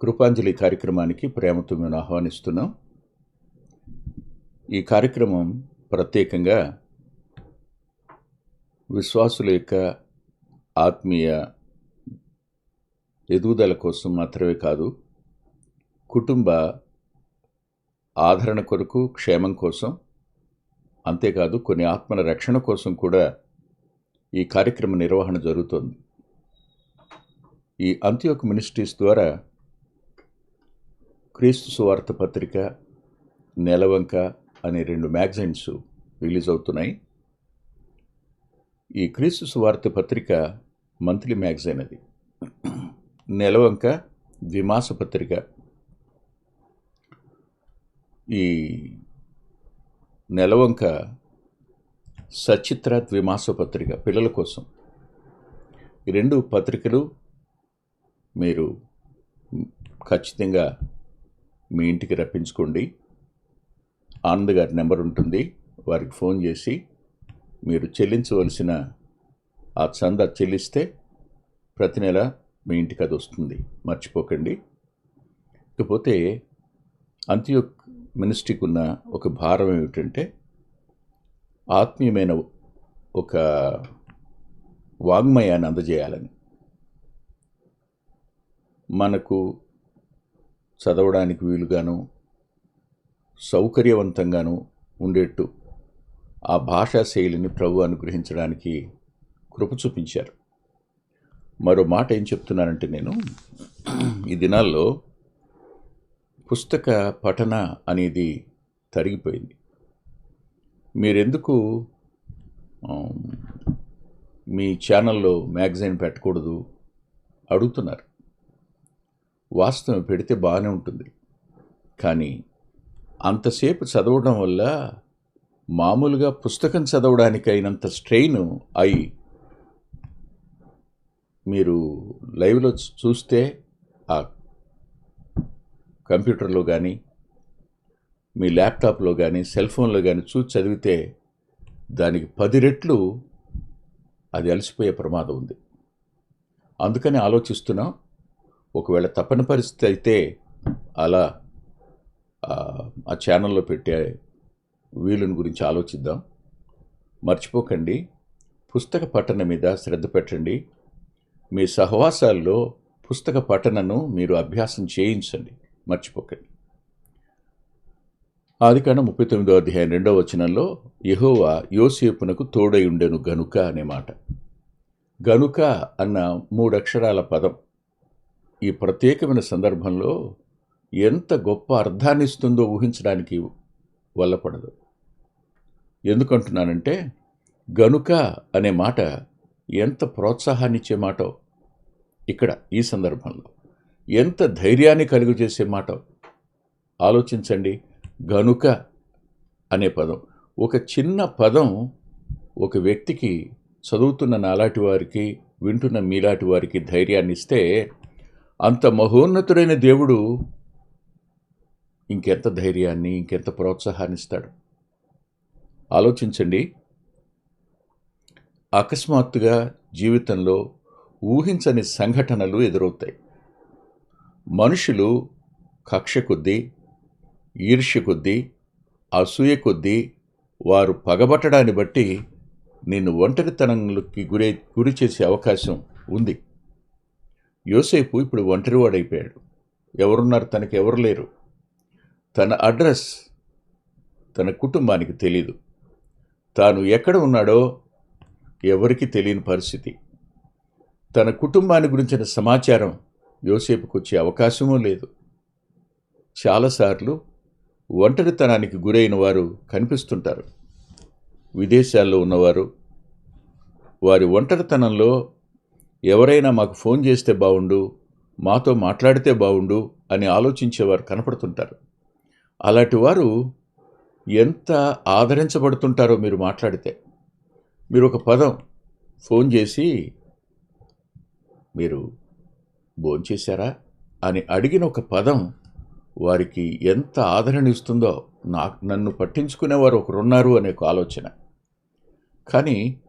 కృపాంజలి కార్యక్రమానికి ప్రేమతో మేము ఆహ్వానిస్తున్నాం. ఈ కార్యక్రమం ప్రత్యేకంగా విశ్వాసుల యొక్క ఆత్మీయ ఎదుగుదల కోసం మాత్రమే కాదు కుటుంబ ఆదరణ కొరకు క్షేమం కోసం అంతేకాదు కొన్ని ఆత్మల రక్షణ కోసం కూడా ఈ కార్యక్రమ నిర్వహణ జరుగుతోంది. ఈ అంత్యోక్ మినిస్ట్రీస్ ద్వారా క్రీస్తు సువార్త పత్రిక నెలవంక అనే రెండు మ్యాగజైన్స్ రిలీజ్ అవుతున్నాయి. ఈ క్రీస్తు సువార్త పత్రిక మంత్లీ మ్యాగజైన్ అది. నెలవంక ద్విమాస పత్రిక. ఈ నెలవంక సచిత్ర ద్విమాస పత్రిక పిల్లల కోసం. ఈ రెండు పత్రికలు మీరు ఖచ్చితంగా మీ ఇంటికి రప్పించుకోండి. ఆనంద్ గారి నెంబర్ ఉంటుంది. వారికి ఫోన్ చేసి మీరు చెల్లించవలసిన ఆ చందా చెల్లిస్తే ప్రతి నెల మీ ఇంటికి అది వస్తుంది. మర్చిపోకండి. ఇకపోతే అంత్యోక్ మినిస్ట్రీకి ఉన్న ఒక భారం ఏమిటంటే ఆత్మీయమైన ఒక వాంగ్మయాన్ని అందజేయాలని. మనకు చదవడానికి వీలుగాను సౌకర్యవంతంగాను ఉండేట్టు ఆ భాషా శైలిని ప్రభు అనుగ్రహించడానికి కృప చూపించారు. మరో మాట ఏం చెప్తున్నానంటే నేను ఈ దినాల్లో పుస్తక పఠన అనేది తరిగిపోయింది. మీరెందుకు మీ ఛానల్లో మ్యాగజైన్ పెట్టకూడదు అడుగుతున్నారు. వాస్తవం పెడితే బాగానే ఉంటుంది. కానీ అంతసేపు చదవడం వల్ల మామూలుగా పుస్తకం చదవడానికి అయినంత స్ట్రెయిన్ అయి మీరు లైవ్లో చూస్తే ఆ కంప్యూటర్లో కానీ మీ ల్యాప్టాప్లో కానీ సెల్ ఫోన్లో కానీ చూసి చదివితే దానికి పది రెట్లు అది అలసిపోయే ప్రమాదం ఉంది. అందుకని ఆలోచిస్తున్నాం ఒకవేళ తప్పని పరిస్థితి అయితే అలా ఆ, ఛానల్లో పెట్టే వీలుని గురించి ఆలోచిద్దాం. మర్చిపోకండి. పుస్తక పఠన మీద శ్రద్ధ పెట్టండి. మీ సహవాసాల్లో పుస్తక పఠనను మీరు అభ్యాసం చేయించండి. మర్చిపోకండి. ఆదికాండ ముప్పై తొమ్మిదో అధ్యాయం రెండవ వచనంలో యహోవా యోసేపునకు తోడై ఉండెను గనుక అనే మాట. గనుక అన్న మూడు అక్షరాల పదం. ఈ ప్రత్యేకమైన సందర్భంలో ఎంత గొప్ప అర్థాన్ని ఇస్తుందో ఊహించడానికి వల్లపడదు. ఎందుకంటున్నానంటే గనుక అనే మాట ఎంత ప్రోత్సాహాన్నిచ్చే మాటో ఇక్కడ ఈ సందర్భంలో ఎంత ధైర్యాన్ని కలుగు చేసే మాట ఆలోచించండి. గనుక అనే పదం ఒక చిన్న పదం ఒక వ్యక్తికి చదువుతున్న నాలాటి వారికి వింటున్న మీలాటి వారికి ధైర్యాన్ని ఇస్తే అంత మహోన్నతుడైన దేవుడు ఇంకెంత ధైర్యాన్ని ఇంకెంత ప్రోత్సాహాన్ని ఇస్తాడు ఆలోచించండి. అకస్మాత్తుగా జీవితంలో ఊహించని సంఘటనలు ఎదురవుతాయి. మనుషులు కక్ష కొద్దీ ఈర్ష్య కొద్దీ అసూయ కొద్దీ వారు పగబట్టడాన్ని బట్టి నిన్ను ఒంటరితనంలోకి గురి గురి చేసే అవకాశం ఉంది. యోసేపు ఇప్పుడు ఒంటరివాడైపోయాడు. ఎవరున్నారు? తనకి ఎవరు లేరు? తన అడ్రస్ తన కుటుంబానికి తెలీదు. తాను ఎక్కడ ఉన్నాడో ఎవరికి తెలియని పరిస్థితి. తన కుటుంబాన్ని గురించిన సమాచారం యోసేపుకు వచ్చే అవకాశమూ లేదు. చాలాసార్లు ఒంటరితనానికి గురైన వారు కనిపిస్తుంటారు. విదేశాల్లో ఉన్నవారు వారి ఒంటరితనంలో ఎవరైనా మాకు ఫోన్ చేస్తే బాగుండు మాతో మాట్లాడితే బాగుండు అని ఆలోచించేవారు కనపడుతుంటారు. అలాంటి వారు ఎంత ఆదరించబడుతుంటారో మీరు మాట్లాడితే మీరు ఒక పదం ఫోన్ చేసి మీరు భోంచేశారా అని అడిగిన ఒక పదం వారికి ఎంత ఆదరణ ఇస్తుందో నాకు నన్ను పట్టించుకునేవారు ఒకరున్నారు అనే ఒక ఆలోచన. కానీ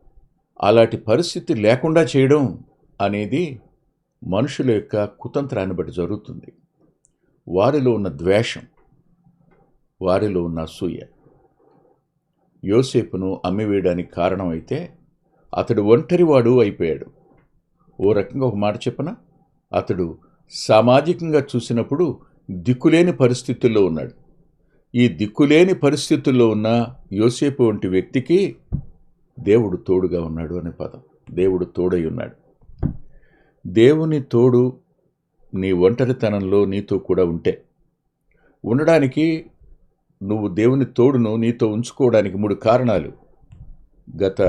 అలాంటి పరిస్థితి లేకుండా చేయడం అనేది మనుషుల యొక్క కుతంత్రాన్ని బట్టి జరుగుతుంది. వారిలో ఉన్న ద్వేషం వారిలో ఉన్న అసూయ. యోసేపును అమ్మివేయడానికి కారణమైతే అతడు ఒంటరివాడు అయిపోయాడు. ఓ రకంగా ఒక మాట చెప్పన? అతడు సామాజికంగా చూసినప్పుడు దిక్కులేని పరిస్థితుల్లో ఉన్నాడు. ఈ దిక్కులేని పరిస్థితుల్లో ఉన్న యోసేపు వంటి వ్యక్తికి దేవుడు తోడుగా ఉన్నాడు అనే పదం. దేవుడు తోడై ఉన్నాడు. దేవుని తోడు నీ ఒంటరితనంలో నీతో కూడా ఉంటే. ఉండడానికి నువ్వు దేవుని తోడును నీతో ఉంచుకోవడానికి మూడు కారణాలు గత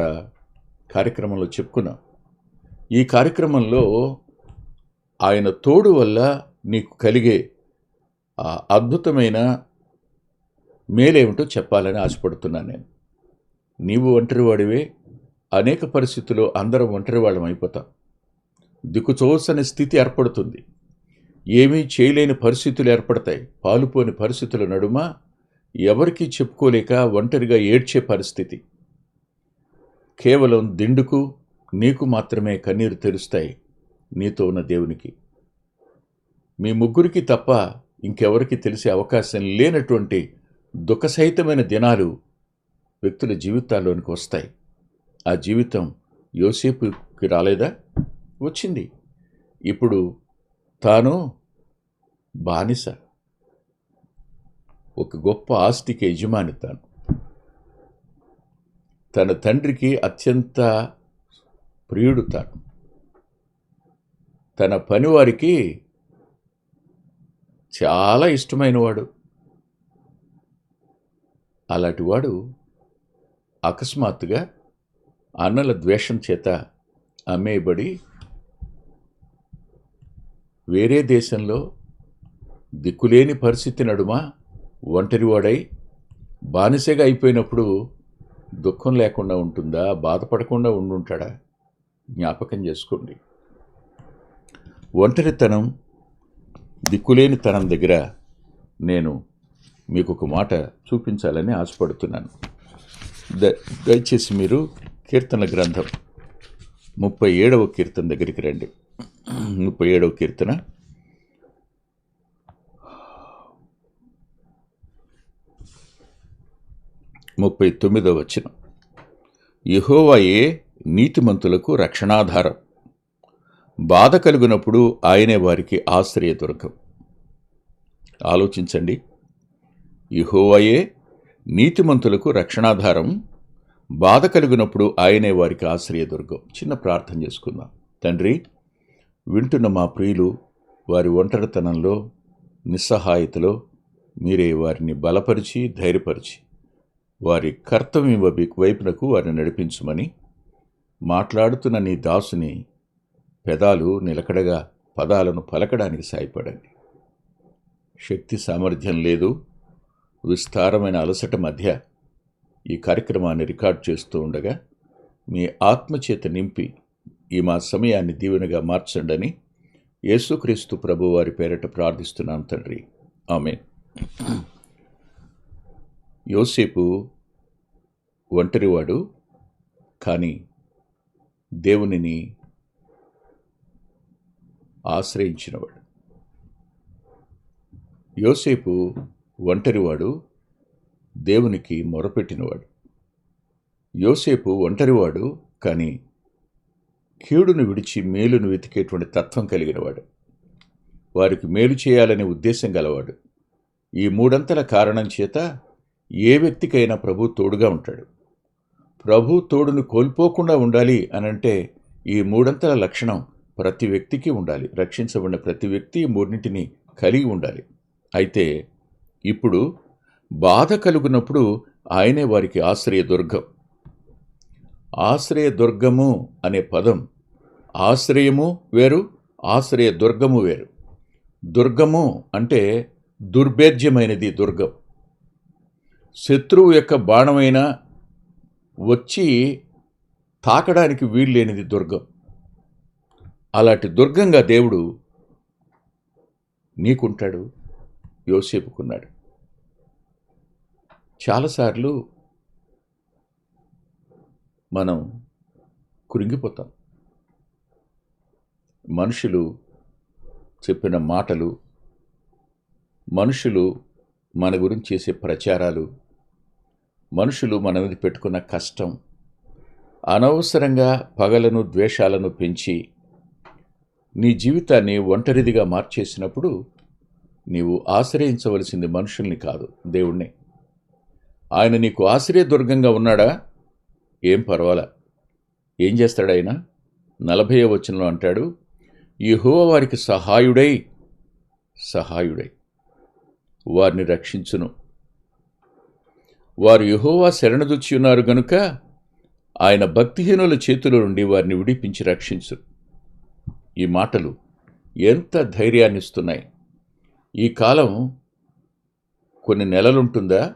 కార్యక్రమంలో చెప్పుకున్నాం. ఈ కార్యక్రమంలో ఆయన తోడు వల్ల నీకు కలిగే ఆ అద్భుతమైన మేలేమిటో చెప్పాలని ఆశపడుతున్నాను నేను. నీవు ఒంటరివాడివే అనేక పరిస్థితుల్లో అందరం ఒంటరి వాళ్ళం అయిపోతాం. దిక్కుచోసని స్థితి ఏర్పడుతుంది. ఏమీ చేయలేని పరిస్థితులు ఏర్పడతాయి. పాలుపోని పరిస్థితుల నడుమ ఎవరికీ చెప్పుకోలేక ఒంటరిగా ఏడ్చే పరిస్థితి. కేవలం దిండుకు నీకు మాత్రమే కన్నీరు తెరుస్తాయి నీతో ఉన్న దేవునికి. మీ ముగ్గురికి తప్ప ఇంకెవరికి తెలిసే అవకాశం లేనటువంటి దుఃఖసహితమైన దినాలు వ్యక్తుల జీవితాల్లోనికి వస్తాయి. ఆ జీవితం యోసేపుకి రాలేదా? వచ్చింది. ఇప్పుడు తాను బానిస. ఒక గొప్ప ఆస్తికి యజమాని తాను. తన తండ్రికి అత్యంత ప్రియుడు తాను. తన పనివారికి చాలా ఇష్టమైనవాడు. అలాంటివాడు అకస్మాత్తుగా అన్నల ద్వేషం చేత అమ్మేయబడి వేరే దేశంలో దిక్కులేని పరిస్థితి నడుమ ఒంటరివాడై బానిసగా అయిపోయినప్పుడు దుఃఖం లేకుండా ఉంటుందా? బాధపడకుండా ఉండుంటాడా? జ్ఞాపకం చేసుకోండి. ఒంటరితనం దిక్కులేని తనం దగ్గర నేను మీకు ఒక మాట చూపించాలని ఆశపడుతున్నాను. ద దయచేసి మీరు కీర్తన గ్రంథం ముప్పై ఏడవ కీర్తన దగ్గరికి రండి. ముప్పై ఏడవ కీర్తన. ముప్పై తొమ్మిదవ వచనం. యహోవాయే నీతిమంతులకు రక్షణాధారం. బాధ కలిగినప్పుడు ఆయనే వారికి ఆశ్రయ దుర్గం. ఆలోచించండి. యహోవాయే నీతిమంతులకు రక్షణాధారం. బాధ కలిగినప్పుడు ఆయనే వారికి ఆశ్రయ దుర్గం. చిన్న ప్రార్థన చేసుకుందాం. తండ్రి వింటున్న మా ప్రియులు వారి ఒంటరితనంలో నిస్సహాయతలో మీరే వారిని బలపరిచి ధైర్యపరిచి వారి కర్తవ్యం వైపునకు వారిని నడిపించమని మాట్లాడుతున్న నీ దాసుని పెదాలు నిలకడగా పదాలను పలకడానికి సాయపడండి శక్తి సామర్థ్యం లేదు. విస్తారమైన అలసట మధ్య ఈ కార్యక్రమాన్ని రికార్డ్ చేస్తూ ఉండగా మీ ఆత్మచేత నింపి ఈ మా సమయాన్ని దీవెనగా మార్చండని యేసుక్రీస్తు ప్రభు వారి పేరట ప్రార్థిస్తున్నాం తండ్రి. ఆమె యోసేపు ఒంటరివాడు కానీ దేవునిని ఆశ్రయించినవాడు. యోసేపు ఒంటరివాడు దేవునికి మొరపెట్టినవాడు. యోసేపు ఒంటరివాడు కానీ కీడును విడిచి మేలును వెతికేటువంటి తత్వం కలిగినవాడు వారికి మేలు చేయాలనే ఉద్దేశం గలవాడు. ఈ మూడంతల కారణం చేత ఏ వ్యక్తికైనా ప్రభు తోడుగా ఉంటాడు. ప్రభు తోడును కోల్పోకుండా ఉండాలి అనంటే ఈ మూడంతల లక్షణం ప్రతి వ్యక్తికి ఉండాలి. రక్షించబడిన ప్రతి వ్యక్తి మూడింటిని కలిగి ఉండాలి. అయితే ఇప్పుడు బాధ కలుగునప్పుడు ఆయనే వారికి ఆశ్రయ దుర్గం ఆశ్రయ దుర్గము అనే పదం. ఆశ్రయము వేరు ఆశ్రయ దుర్గము వేరు. దుర్గము అంటే దుర్భేద్యమైనది దుర్గం. శత్రువు యొక్క బాణమైన వచ్చి తాకడానికి వీల్లేనిది దుర్గం. అలాంటి దుర్గంగా దేవుడు నీకుంటాడు యోసేపుకున్నాడు. చాలాసార్లు మనం కృంగిపోతాం మనుషులు చెప్పిన మాటలు మనుషులు మన గురించి చేసే ప్రచారాలు మనుషులు మన మీద పెట్టుకున్న కష్టం అనవసరంగా పగలను ద్వేషాలను పెంచి నీ జీవితాన్ని ఒంటరిదిగా మార్చేసినప్పుడు నీవు ఆశ్రయించవలసింది మనుషుల్ని కాదు దేవుణ్ణి. ఆయన నీకు ఆశ్రయదుర్గంగా ఉన్నాడా? ఏం పర్వాలా? ఏం చేస్తాడైనా నలభై వచనంలో అంటాడు యెహోవా వారికి సహాయుడై సహాయుడై వారిని రక్షించును. వారు యహోవా శరణదుచ్చి ఉన్నారు గనుక ఆయన భక్తిహీనుల చేతుల నుండి వారిని విడిపించి రక్షించు. ఈ మాటలు ఎంత ధైర్యాన్నిస్తున్నాయి. ఈ కాలం కొన్ని నెలలుంటుందా?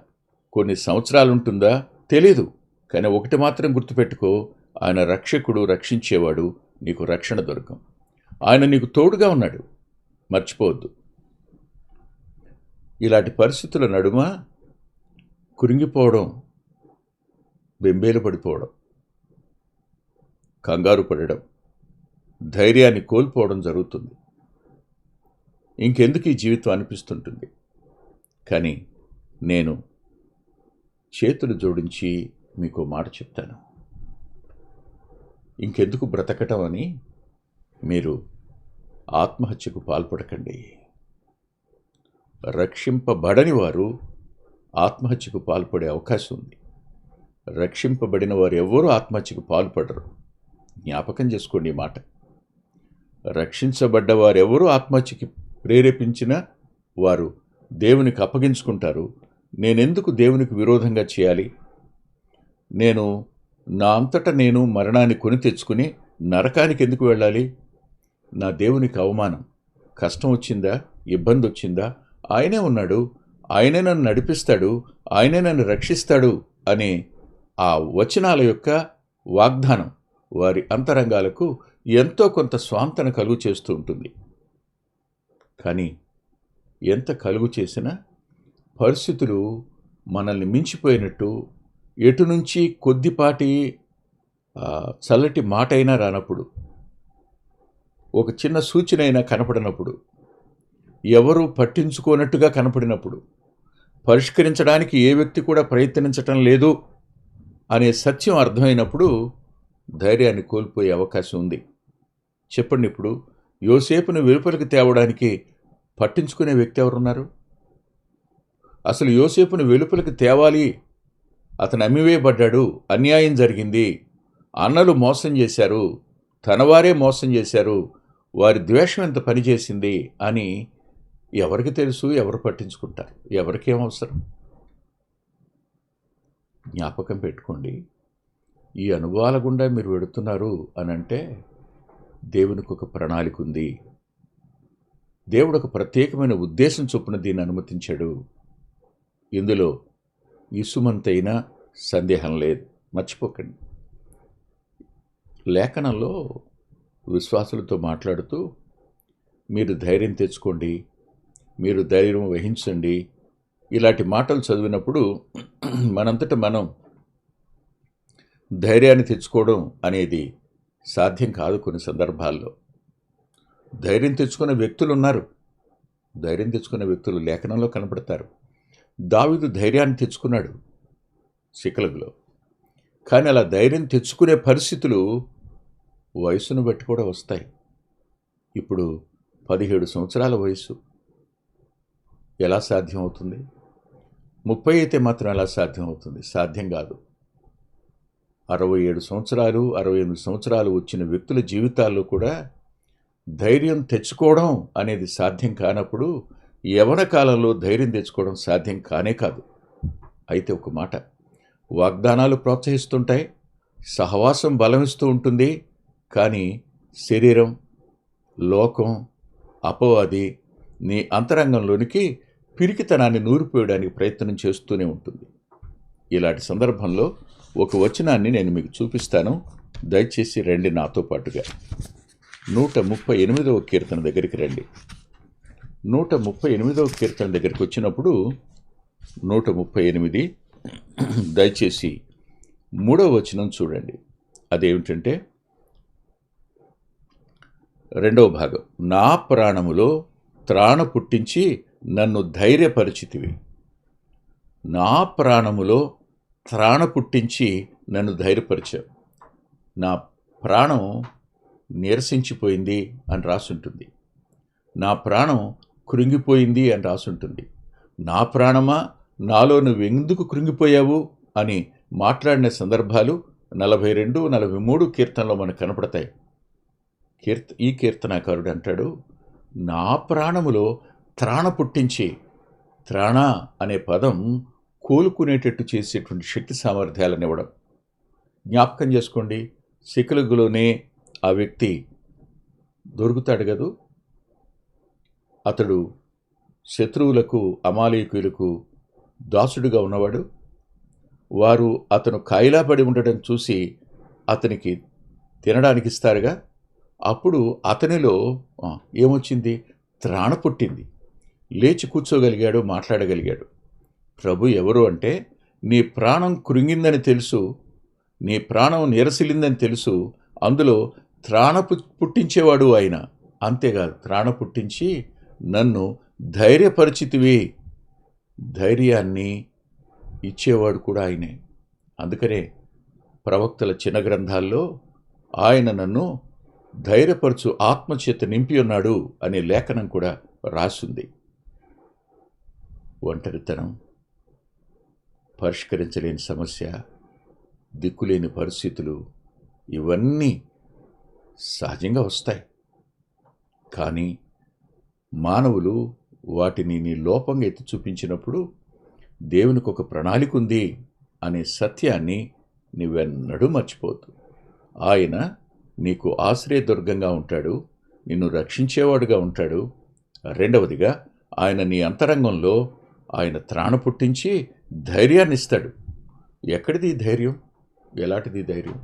కొన్ని సంవత్సరాలుంటుందా? తెలీదు. కానీ ఒకటి మాత్రం గుర్తుపెట్టుకో ఆయన రక్షకుడు రక్షించేవాడు నీకు రక్షణ దొరకం. ఆయన నీకు తోడుగా ఉన్నాడు. మర్చిపోవద్దు. ఇలాంటి పరిస్థితుల నడుమ కురింగిపోవడం బెంబేలు పడిపోవడం కంగారు పడడం ధైర్యాన్ని కోల్పోవడం జరుగుతుంది. ఇంకెందుకు ఈ జీవితం అనిపిస్తుంటుంది? కానీ నేను చేతులు జోడించి మీకు మాట చెప్తాను. ఇంకెందుకు బ్రతకటం అని మీరు ఆత్మహత్యకు పాల్పడకండి. రక్షింపబడని వారు ఆత్మహత్యకు పాల్పడే అవకాశం ఉంది. రక్షింపబడిన వారు ఎవ్వరూ ఆత్మహత్యకు పాల్పడరు. జ్ఞాపకం చేసుకోండి ఈ మాట. రక్షించబడ్డ వారెవరూ ఆత్మహత్యకి ప్రేరేపించిన వారు దేవునికి అప్పగించుకుంటారు. నేనెందుకు దేవునికి విరోధంగా చేయాలి? నేను నా అంతటా నేను మరణాన్ని కొని తెచ్చుకుని నరకానికి ఎందుకు వెళ్ళాలి? నా దేవునికి అవమానం. కష్టం వచ్చిందా? ఇబ్బంది వచ్చిందా? ఆయనే ఉన్నాడు. ఆయనే నన్ను నడిపిస్తాడు. ఆయనే నన్ను రక్షిస్తాడు అనే ఆ వచనాల యొక్క వాగ్దానం వారి అంతరంగాలకు ఎంతో కొంత స్వాంతన కలుగు చేస్తూ ఉంటుంది. కానీ ఎంత కలుగు చేసినా పరిస్థితులు మనల్ని మించిపోయినట్టు ఎటు నుంచి కొద్దిపాటి చల్లటి మాట అయినా రానప్పుడు ఒక చిన్న సూచన అయినా కనపడినప్పుడు ఎవరు పట్టించుకోనట్టుగా కనపడినప్పుడు పరిష్కరించడానికి ఏ వ్యక్తి కూడా ప్రయత్నించటం లేదు అనే సత్యం అర్థమైనప్పుడు ధైర్యాన్ని కోల్పోయే అవకాశం ఉంది. చెప్పండి ఇప్పుడు యోసేపును వెలుపలికి తేవడానికి పట్టించుకునే వ్యక్తి ఎవరున్నారు? అసలు యోసేపును వెలుపలికి తేవాలి అతను అమ్మివేయబడ్డాడు. అన్యాయం జరిగింది. అన్నలు మోసం చేశారు. తనవారే మోసం చేశారు. వారి ద్వేషం ఎంత పనిచేసింది అని ఎవరికి తెలుసు ఎవరు పట్టించుకుంటారు? ఎవరికేం అవసరం? జ్ఞాపకం పెట్టుకోండి. ఈ అనుభవాల గుండా మీరు వెడుతున్నారు అని అంటే దేవునికి ఒక ప్రణాళిక ఉంది. దేవుడు ఒక ప్రత్యేకమైన ఉద్దేశం చొప్పున దీన్ని అనుమతించాడు. ఇందులో ఇసుమంతైనా సందేహం లేదు. మర్చిపోకండి. లేఖనంలో విశ్వాసులతో మాట్లాడుతూ మీరు ధైర్యం తెచ్చుకోండి. మీరు ధైర్యం వహించండి. ఇలాంటి మాటలు చదివినప్పుడు మనంతట మనం ధైర్యాన్ని తెచ్చుకోవడం అనేది సాధ్యం కాదు కొన్ని సందర్భాల్లో. ధైర్యం తెచ్చుకునే వ్యక్తులు ఉన్నారు. ధైర్యం తెచ్చుకునే వ్యక్తులు లేఖనంలో కనపడతారు. దావిదు ధైర్యాన్ని తెచ్చుకున్నాడు సికలగులో. కానీ అలా ధైర్యం తెచ్చుకునే పరిస్థితులు వయసును బట్టి కూడా వస్తాయి. ఇప్పుడు పదిహేడు సంవత్సరాల వయసు. ఎలా సాధ్యం అవుతుంది ముప్పై అయితే మాత్రం ఎలా సాధ్యం అవుతుంది సాధ్యం కాదు. అరవై ఏడు సంవత్సరాలు అరవై ఎనిమిది సంవత్సరాలు వచ్చిన వ్యక్తుల జీవితాల్లో కూడా ధైర్యం తెచ్చుకోవడం అనేది సాధ్యం కానప్పుడు యవన కాలంలో ధైర్యం తెచ్చుకోవడం సాధ్యం కానే కాదు. అయితే ఒక మాట వాగ్దానాలు ప్రోత్సహిస్తుంటాయి సహవాసం బలమిస్తూ ఉంటుంది కానీ శరీరం లోకం అపవాది నీ అంతరంగంలోనికి పిరికితనాన్ని నూరిపోయడానికి ప్రయత్నం చేస్తూనే ఉంటుంది. ఇలాంటి సందర్భంలో ఒక వచనాన్ని నేను మీకు చూపిస్తాను. దయచేసి రండి నాతో పాటుగా. నూట ముప్పై ఎనిమిదవ కీర్తన దగ్గరికి రండి. నూట ముప్పై ఎనిమిదవ కీర్తన దగ్గరికి వచ్చినప్పుడు నూట ముప్పై ఎనిమిది దయచేసి మూడవ వచనం చూడండి. అదేమిటంటే రెండవ భాగం నా ప్రాణములో త్రాణ పుట్టించి నన్ను ధైర్యపరిచితివి. నా ప్రాణములో త్రాణ పుట్టించి నన్ను ధైర్యపరిచావు. నా ప్రాణం నీరసించిపోయింది అని రాసుంటుంది. నా ప్రాణం కృంగిపోయింది అని రాసుంటుంది. నా ప్రాణమా? నాలో నువ్వు ఎందుకు కృంగిపోయావు? అని మాట్లాడిన సందర్భాలు నలభై రెండు నలభై మూడు కీర్తనలో మనకు కనపడతాయి. కీర్త ఈ కీర్తనాకారుడు అంటాడు నా ప్రాణములో త్రాణ పుట్టించి త్రాణ అనే పదం కోలుకునేటట్టు చేసేటువంటి శక్తి సామర్థ్యాలను ఇవ్వడం జ్ఞాపకం చేసుకోండి సికలుగులోనే ఆ వ్యక్తి దొరుకుతాడు కదూ? అతడు శత్రువులకు అమాలయకులకు దాసుడుగా ఉన్నవాడు. వారు అతను కాయిలా పడి ఉండడం చూసి అతనికి తినడానికి ఇస్తారుగా. అప్పుడు అతనిలో ఏమొచ్చింది? త్రాణ పుట్టింది. లేచి కూర్చోగలిగాడు మాట్లాడగలిగాడు. ప్రభు ఎవరు అంటే నీ ప్రాణం కృంగిందని తెలుసు నీ ప్రాణం నిరసిలిందని తెలుసు అందులో త్రాణ పు- పుట్టించేవాడు ఆయన. అంతేకాదు త్రాణ పుట్టించి నన్ను ధైర్యపరిచితివి. ధైర్యాన్ని ఇచ్చేవాడు కూడా ఆయనే. అందుకనే ప్రవక్తల చిన్న గ్రంథాల్లో ఆయన నన్ను ధైర్యపరచు ఆత్మచేత నింపి ఉన్నాడు అనే లేఖనం కూడా రాసింది. ఒంటరితనం పరిష్కరించలేని సమస్య దిక్కులేని పరిస్థితులు ఇవన్నీ సహజంగా వస్తాయి. కానీ మానవులు వాటిని నీ లోపంగా ఎత్తి చూపించినప్పుడు దేవునికి ఒక ప్రణాళిక ఉంది అనే సత్యాన్ని నువ్వెన్నడూ మర్చిపోద్దు ఆయన నీకు ఆశ్రయదుర్గంగా ఉంటాడు నిన్ను రక్షించేవాడుగా ఉంటాడు. రెండవదిగా ఆయన నీ అంతరంగంలో ఆయన త్రాణ పుట్టించి ధైర్యాన్ని ఇస్తాడు. ఎక్కడిది ధైర్యం? ఎలాంటిది ధైర్యం?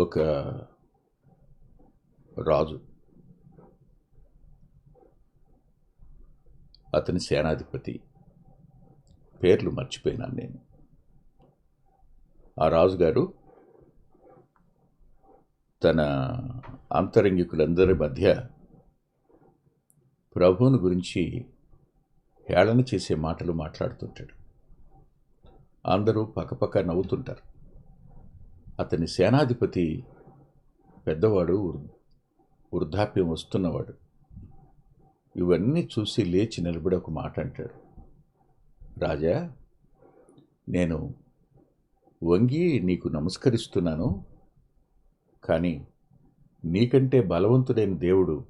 ఒక రాజు. అతని సేనాధిపతి. పేర్లు మర్చిపోయినాను నేను. ఆ రాజుగారు తన అంతరంగికులందరి మధ్య ప్రభువుని గురించి హేళన చేసే మాటలు మాట్లాడుతుంటాడు. అందరూ పక్కపక్క నవ్వుతుంటారు. అతని సేనాధిపతి పెద్దవాడు వృద్ధాప్యం వస్తున్నవాడు. ఇవన్నీ చూసి లేచి నిలబడి ఒక మాట అంటాడు. రాజా నేను వంగి నీకు నమస్కరిస్తున్నాను కానీ నీకంటే బలవంతుడైన దేవుడు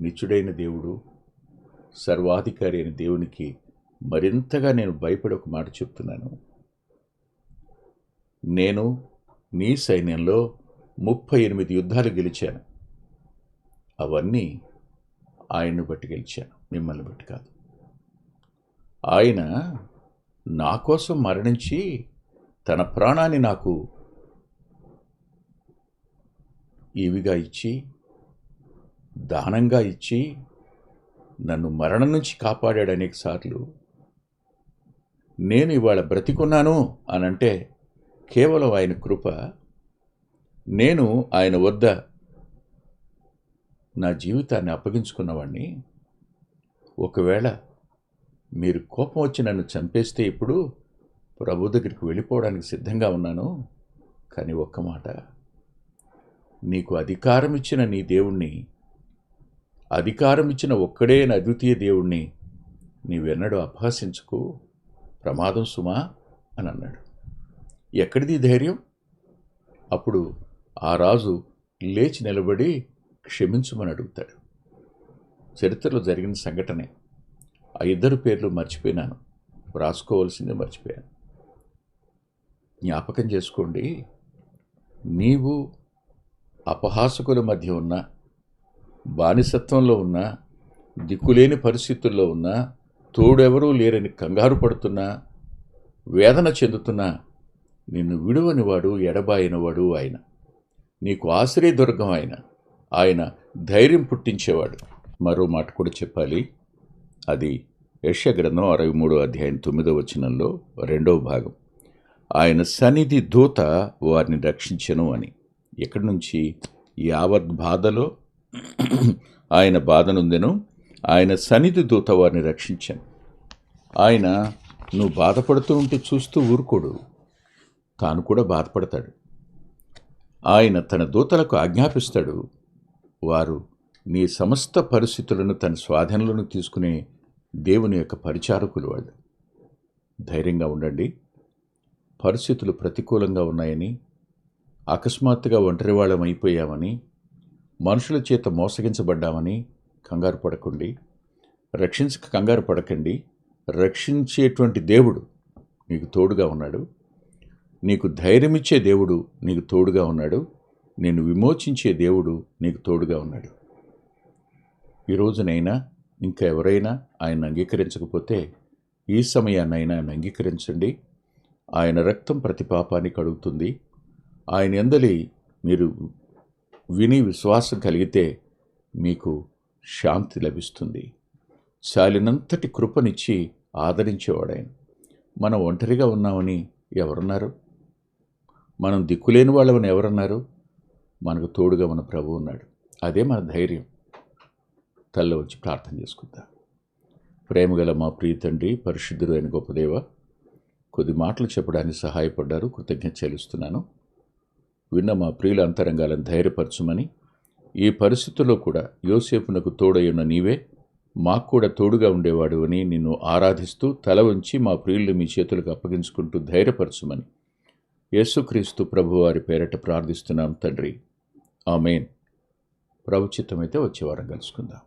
నిత్యుడైన దేవుడు సర్వాధికారి అయిన దేవునికి మరింతగా నేను భయపడి ఒక మాట చెప్తున్నాను. నేను నీ సైన్యంలో ముప్పై ఎనిమిది యుద్ధాలు గెలిచాను. అవన్నీ ఆయన్ను బట్టి గెలిచాను మిమ్మల్ని బట్టి కాదు. ఆయన నా కోసం మరణించి తన ప్రాణాన్ని నాకు ఈవిగా ఇచ్చి దానంగా ఇచ్చి నన్ను మరణం నుంచి కాపాడాడు అనేక సార్లు. నేను ఇవాళ బ్రతికున్నాను అనంటే కేవలం ఆయన కృప నేను ఆయన వద్ద నా జీవితాన్ని అప్పగించుకున్నవాణ్ణి. ఒకవేళ మీరు కోపం వచ్చి నన్ను చంపేస్తే ఇప్పుడు ప్రభు దగ్గరికి వెళ్ళిపోవడానికి సిద్ధంగా ఉన్నాను. కానీ ఒక్క మాట నీకు అధికారం ఇచ్చిన నీ దేవుణ్ణి అధికారం ఇచ్చిన ఒక్కడే నా అద్వితీయ దేవుణ్ణి నీవెన్నడూ అపహసించుకు ప్రమాదం సుమా అని అన్నాడు. ఎక్కడిది ధైర్యం? అప్పుడు ఆ రాజు లేచి నిలబడి క్షమించమని అడుగుతాడు. చరిత్రలో జరిగిన సంఘటనే. ఆ ఇద్దరు పేర్లు మర్చిపోయినాను. రాసుకోవాల్సిందే మర్చిపోయాను. జ్ఞాపకం చేసుకోండి నీవు అపహాసకుల మధ్య ఉన్న బానిసత్వంలో ఉన్న దిక్కులేని పరిస్థితుల్లో ఉన్న తోడెవరూ లేరని కంగారు పడుతున్నా వేదన చెందుతున్నా నిన్ను విడువనివాడు ఎడబాయినవాడు ఆయన. నీకు ఆశ్రయదుర్గం ఆయన. ఆయన ధైర్యం పుట్టించేవాడు. మరో మాట కూడా చెప్పాలి. అది యశగ్రంథం గ్రంథం అరవై మూడో అధ్యాయం తొమ్మిదో వచనంలో రెండవ భాగం. ఆయన సన్నిధి దూత వారిని రక్షించను అని. ఎక్కడి నుంచి? యావత్ బాధలో ఆయన బాధనుందెను. ఆయన సన్నిధి దూత వారిని రక్షించాను. ఆయన నువ్వు బాధపడుతూ ఉంటే చూస్తూ ఊరుకోడు. తాను కూడా బాధపడతాడు. ఆయన తన దూతలకు ఆజ్ఞాపిస్తాడు వారు నీ సమస్త పరిస్థితులను తన స్వాధీనంలోకి తీసుకునే దేవుని యొక్క పరిచారకులు వాళ్ళు. ధైర్యంగా ఉండండి. పరిస్థితులు ప్రతికూలంగా ఉన్నాయని అకస్మాత్తుగా ఒంటరివాళ్ళం అయిపోయామని మనుషుల చేత మోసగించబడ్డామని కంగారు పడకండి. రక్షించక కంగారు పడకండి. రక్షించేటువంటి దేవుడు మీకు తోడుగా ఉన్నాడు. నీకు ధైర్యమిచ్చే దేవుడు నీకు తోడుగా ఉన్నాడు. నేను విమోచించే దేవుడు నీకు తోడుగా ఉన్నాడు. ఈరోజునైనా ఇంకా ఎవరైనా ఆయన అంగీకరించకపోతే ఈ సమయాన్నైనా ఆయన అంగీకరించండి. ఆయన రక్తం ప్రతి పాపాన్ని కడుగుతుంది ఆయన ఎందలి మీరు విని విశ్వాసం కలిగితే మీకు శాంతి లభిస్తుంది. చాలినంతటి కృపనిచ్చి ఆదరించేవాడు ఆయన మనం ఒంటరిగా ఉన్నామని ఎవరున్నారు? మనం దిక్కులేని వాళ్ళమని ఎవరన్నారు? మనకు తోడుగా మన ప్రభు ఉన్నాడు. అదే మన ధైర్యం. తల్ల వచ్చి ప్రార్థన చేసుకుందాం. ప్రేమగల మా ప్రియ తండ్రి పరిశుద్ధుడు అయిన గొప్పదేవ కొద్ది మాటలు చెప్పడానికి సహాయపడ్డారు కృతజ్ఞత చెల్లిస్తున్నాను. విన్న మా ప్రియుల అంతరంగాలను ధైర్యపరచమని ఈ పరిస్థితుల్లో కూడా యోసేపునకు తోడయ్యున్న నీవే మాకు కూడా తోడుగా ఉండేవాడు అని నిన్ను ఆరాధిస్తూ తల ఉంచి మా ప్రియుల్ని మీ చేతులకు అప్పగించుకుంటూ ధైర్యపరచమని యేసుక్రీస్తు ప్రభువారి పేరట ప్రార్థిస్తున్నాం తండ్రి. ఆమెన్. ప్రభుచితమైతే వచ్చేవారం కలుసుకుందాం.